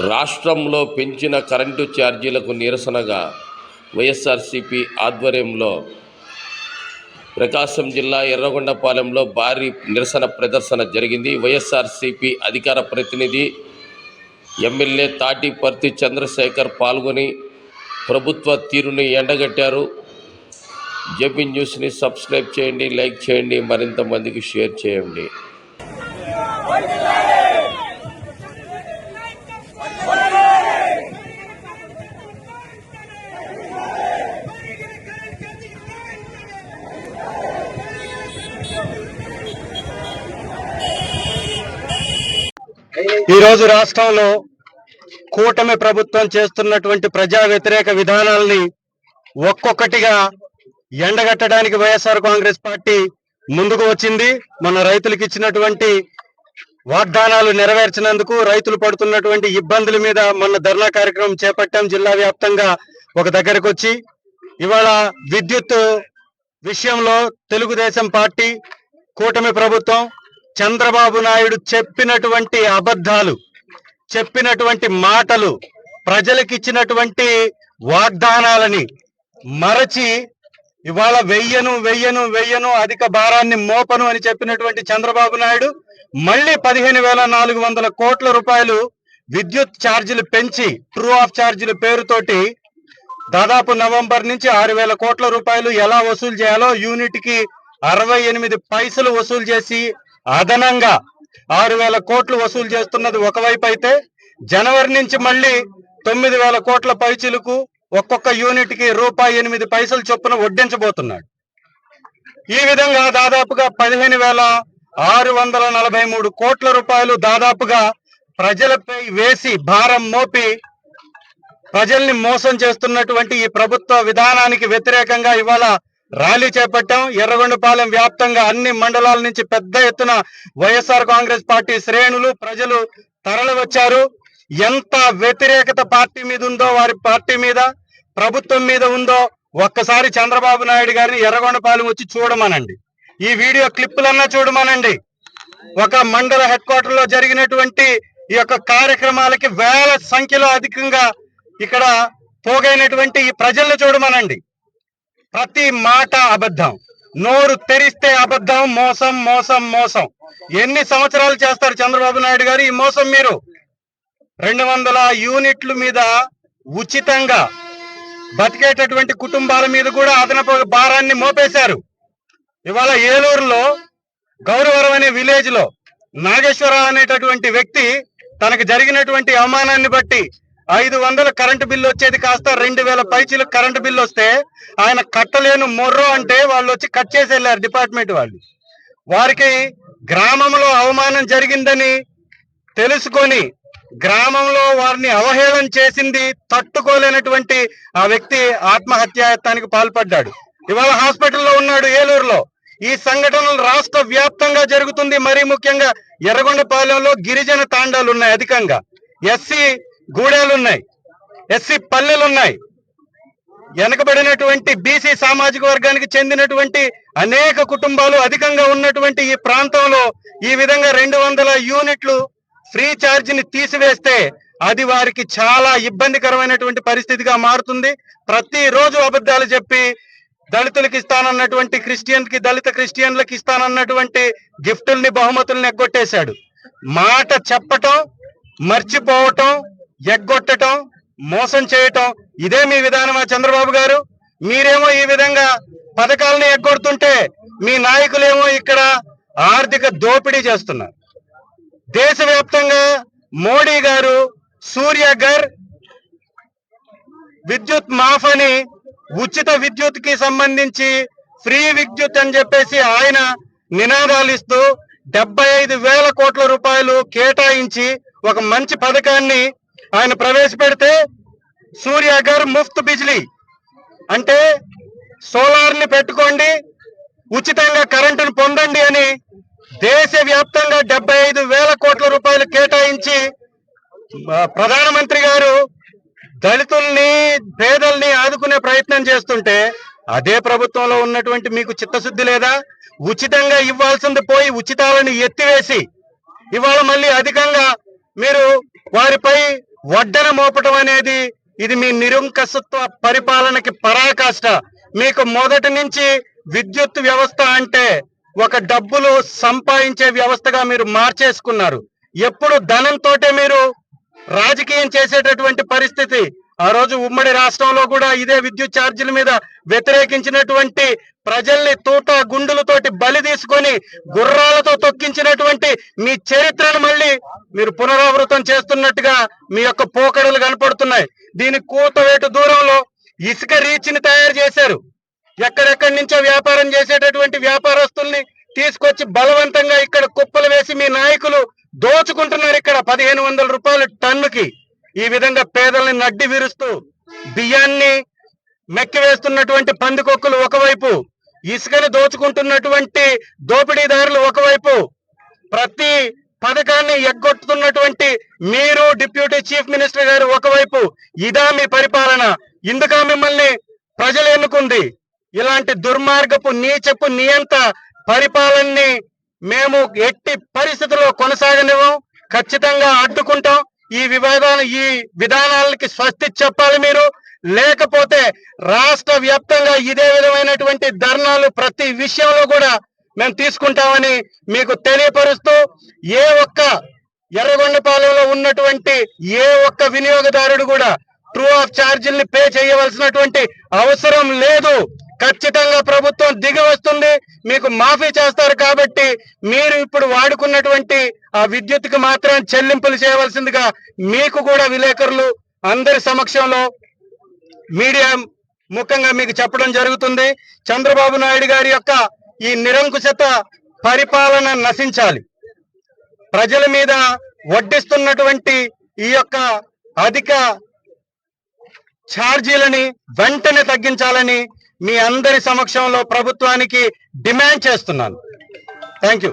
రాష్ట్రంలో పెంచిన కరెంటు ఛార్జీలకు నిరసనగా వైఎస్ఆర్సీపీ ఆధ్వర్యంలో ప్రకాశం జిల్లా ఎర్రగొండపాలెంలో భారీ నిరసన ప్రదర్శన జరిగింది. వైఎస్ఆర్సీపీ అధికార ప్రతినిధి ఎమ్మెల్యే తాటిపర్తి చంద్రశేఖర్ పాల్గొని ప్రభుత్వ తీరుని ఎండగట్టారు. జేపీ న్యూస్ని సబ్స్క్రైబ్ చేయండి లైక్ చేయండి మరింత మందికి షేర్ చేయండి. ఈ రోజు రాష్ట్రంలో కూటమి ప్రభుత్వం చేస్తున్నటువంటి ప్రజా వ్యతిరేక విధానాల్ని ఒక్కొక్కటిగా ఎండగట్టడానికి వైఎస్ఆర్ కాంగ్రెస్ పార్టీ ముందుకు వచ్చింది. మన రైతులకు ఇచ్చినటువంటి వాగ్దానాలు నెరవేర్చినందుకు రైతులు పడుతున్నటువంటి ఇబ్బందుల మీద మొన్న ధర్నా కార్యక్రమం చేపట్టాం జిల్లా వ్యాప్తంగా ఒక దగ్గరకు వచ్చి. ఇవాళ విద్యుత్ విషయంలో తెలుగుదేశం పార్టీ కూటమి ప్రభుత్వం చంద్రబాబు నాయుడు చెప్పినటువంటి అబద్ధాలు చెప్పినటువంటి మాటలు ప్రజలకిచ్చినటువంటి వాగ్దానాలని మరచి ఇవాళ వెయ్యను వెయ్యను వెయ్యను అధిక భారాన్ని మోపను అని చెప్పినటువంటి చంద్రబాబు నాయుడు మళ్ళీ పదిహేను వేల నాలుగు వందల కోట్ల రూపాయలు విద్యుత్ ఛార్జీలు పెంచి ట్రూ ఆఫ్ ఛార్జీల పేరుతోటి దాదాపు నవంబర్ నుంచి ఆరు వేల కోట్ల రూపాయలు ఎలా వసూలు చేయాలో యూనిట్కి అరవై ఎనిమిది పైసలు వసూలు చేసి అదనంగా ఆరు వేల కోట్లు వసూలు చేస్తున్నది ఒకవైపు అయితే జనవరి నుంచి మళ్ళీ తొమ్మిది వేల కోట్ల పైచిలకు ఒక్కొక్క యూనిట్కి రూపాయి ఎనిమిది పైసలు చొప్పున వడ్డించబోతున్నాడు. ఈ విధంగా దాదాపుగా పదిహేను వేల ఆరు వందల నలభై మూడు కోట్ల రూపాయలు దాదాపుగా ప్రజలపై వేసి భారం మోపి ప్రజల్ని మోసం చేస్తున్నటువంటి ఈ ప్రభుత్వ విధానానికి వ్యతిరేకంగా ఇవాళ ర్యాలీ చేపట్టాం. ఎర్రగొండపాలెం వ్యాప్తంగా అన్ని మండలాల నుంచి పెద్ద ఎత్తున వైఎస్ఆర్ కాంగ్రెస్ పార్టీ శ్రేణులు ప్రజలు తరలి వచ్చారు ఎంత వ్యతిరేకత పార్టీ మీద ఉందో వారి పార్టీ మీద ప్రభుత్వం మీద ఉందో ఒక్కసారి చంద్రబాబు నాయుడు గారిని ఎర్రగొండపాలెం వచ్చి చూడమనండి. ఈ వీడియో క్లిప్పులన్నా చూడమనండి. ఒక మండల హెడ్ క్వార్టర్లో జరిగినటువంటి ఈ యొక్క కార్యక్రమాలకి వేల సంఖ్యలో అధికంగా ఇక్కడ పోగైనటువంటి ఈ ప్రజల్ని చూడమనండి. ప్రతి మాట అబద్ధం. నోరు తెరిస్తే అబద్ధం మోసం మోసం మోసం. ఎన్ని సంవత్సరాలు చేస్తారు చంద్రబాబు నాయుడు గారు ఈ మోసం మీరు? రెండు వందల యూనిట్ల మీద ఉచితంగా బతికేటటువంటి కుటుంబాల మీద కూడా అదనపు భారాన్ని మోపేశారు. ఇవాళ ఏలూరులో గౌరవరం అనే విలేజ్లో నాగేశ్వరరావు అనేటటువంటి వ్యక్తి తనకు జరిగినటువంటి అవమానాన్ని బట్టి ఐదు వందల కరెంటు బిల్లు వచ్చేది కాస్త రెండు వేల పైచీలు కరెంటు బిల్లు వస్తే ఆయన కట్టలేను మొర్రో అంటే వాళ్ళు వచ్చి కట్ చేసి వెళ్ళారు డిపార్ట్మెంట్ వాళ్ళు. వారికి గ్రామంలో అవమానం జరిగిందని తెలుసుకొని గ్రామంలో వారిని అవహేళన చేసింది తట్టుకోలేనటువంటి ఆ వ్యక్తి ఆత్మహత్యాయత్నానికి పాల్పడ్డాడు. ఇవాళ హాస్పిటల్లో ఉన్నాడు ఏలూరులో. ఈ సంఘటనలు రాష్ట్ర వ్యాప్తంగా జరుగుతుంది. మరీ ముఖ్యంగా ఎర్రగొండపాలెంలో గిరిజన తాండాలు ఉన్నాయి అధికంగా. ఎస్సీ గూడేలున్నాయి. ఎస్సీ పల్లెలు ఉన్నాయి వెనకబడినటువంటి బీసీ సామాజిక వర్గానికి చెందినటువంటి అనేక కుటుంబాలు అధికంగా ఉన్నటువంటి ఈ ప్రాంతంలో ఈ విధంగా రెండు వందల యూనిట్లు ఫ్రీ ఛార్జీని తీసివేస్తే అది వారికి చాలా ఇబ్బందికరమైనటువంటి పరిస్థితిగా మారుతుంది. ప్రతిరోజు అబద్ధాలు చెప్పి దళితులకు ఇస్తానన్నటువంటి క్రిస్టియన్కి దళిత క్రిస్టియన్లకు ఇస్తానన్నటువంటి గిఫ్టుల్ని బహుమతుల్ని ఎగ్గొట్టేశాడు. మాట చెప్పటం మర్చిపోవటం ఎగ్గొట్టటం మోసం చేయటం ఇదే మీ విధానమా చంద్రబాబు గారు? మీరేమో ఈ విధంగా పథకాలను ఎగ్గొడుతుంటే మీ నాయకులేమో ఇక్కడ ఆర్థిక దోపిడీ చేస్తున్నారు. దేశవ్యాప్తంగా మోడీ గారు సూర్యగర్ విద్యుత్ మాఫ్ అని ఉచిత విద్యుత్కి సంబంధించి ఫ్రీ విద్యుత్ అని చెప్పేసి ఆయన నినాదాలు ఇస్తూ డెబ్బై ఐదు వేల కోట్ల రూపాయలు కేటాయించి ఒక మంచి పథకాన్ని ఆయన ప్రవేశపెడితే సూర్యగర్ ముఫ్త్ బిజ్లీ. అంటే సోలార్ని పెట్టుకోండి ఉచితంగా కరెంటును పొందండి అని దేశవ్యాప్తంగా డెబ్బై ఐదు వేల కోట్ల రూపాయలు కేటాయించి ప్రధానమంత్రి గారు దళితుల్ని పేదల్ని ఆదుకునే ప్రయత్నం చేస్తుంటే అదే ప్రభుత్వంలో ఉన్నటువంటి మీకు చిత్తశుద్ధి లేదా? ఉచితంగా ఇవ్వాల్సింది పోయి ఉచితాలను ఎత్తివేసి ఇవాళ మళ్ళీ అధికంగా మీరు వారిపై వడ్డన మోపటం అనేది ఇది మీ నిరంకసత్వ పరిపాలనకి పరాకాష్ట మీకు మొదటి నుంచి విద్యుత్ వ్యవస్థ అంటే ఒక డబ్బులు సంపాదించే వ్యవస్థగా మీరు మార్చేసుకున్నారు. ఎప్పుడు ధనంతోటే మీరు రాజకీయం చేసేటటువంటి పరిస్థితి ఆ రోజు ఉమ్మడి రాష్ట్రంలో కూడా ఇదే విద్యుత్ ఛార్జీల మీద వ్యతిరేకించినటువంటి ప్రజల్ని తూట గుండులతోటి బలి తీసుకొని గుర్రాలతో తొక్కించినటువంటి మీ చరిత్రను మళ్ళీ మీరు పునరావృతం చేస్తున్నట్టుగా మీ యొక్క పోకడలు కనపడుతున్నాయి. దీని కూతవేటు దూరంలో ఇసుక రీచ్ని తయారు చేశారు. ఎక్కడెక్కడి నుంచో వ్యాపారం చేసేటటువంటి వ్యాపారస్తుల్ని తీసుకొచ్చి బలవంతంగా ఇక్కడ కుప్పలు వేసి మీ నాయకులు దోచుకుంటున్నారు ఇక్కడ పదిహేను వందల రూపాయలు టన్నుకి. ఈ విధంగా పేదల్ని నడ్డి విరుస్తూ బియ్యాన్ని మెక్కివేస్తున్నటువంటి పందికొక్కులు ఒకవైపు ఇసుకను దోచుకుంటున్నటువంటి దోపిడీదారులు ఒకవైపు ప్రతి పథకాన్ని ఎగ్గొట్టుతున్నటువంటి మీరు డిప్యూటీ చీఫ్ మినిస్టర్ గారు ఒకవైపు ఇదా మీ పరిపాలన. ఇందుక మిమ్మల్ని ప్రజలు ఎన్నుకుంది. ఇలాంటి దుర్మార్గపు నీచపు నియంత పరిపాలనని మేము ఎట్టి పరిస్థితుల్లో కొనసాగనివ్వం. ఖచ్చితంగా అడ్డుకుంటాం. ఈ వివాదాలు ఈ విధానాలకి స్వస్తి చెప్పాలి మీరు. లేకపోతే రాష్ట్ర వ్యాప్తంగా ఇదే విధమైనటువంటి ధర్నాలు ప్రతి విషయంలో కూడా మేము తీసుకుంటామని మీకు తెలియపరుస్తూ ఏ ఒక్క ఎర్రగొండపాలెంలో ఉన్నటువంటి ఏ ఒక్క వినియోగదారుడు కూడా ట్రూ ఆఫ్ ఛార్జీల్ని పే చేయవలసినటువంటి అవసరం లేదు. ఖచ్చితంగా ప్రభుత్వం దిగి వస్తుంది. మీకు మాఫీ చేస్తారు కాబట్టి మీరు ఇప్పుడు వాడుకున్నటువంటి ఆ విద్యుత్కి మాత్రం చెల్లింపులు చేయవలసిందిగా మీకు కూడా విలేకరులు అందరి సమక్షంలో మీడియా ముఖంగా మీకు చెప్పడం జరుగుతుంది. చంద్రబాబు నాయుడు గారి యొక్క ఈ నిరంకుశత పరిపాలన నశించాలి. ప్రజల మీద వడ్డిస్తున్నటువంటి ఈ యొక్క అధిక ఛార్జీలని వెంటనే తగ్గించాలని మీ అందరి సమక్షంలో ప్రభుత్వానికి డిమాండ్ చేస్తున్నాను. Thank you.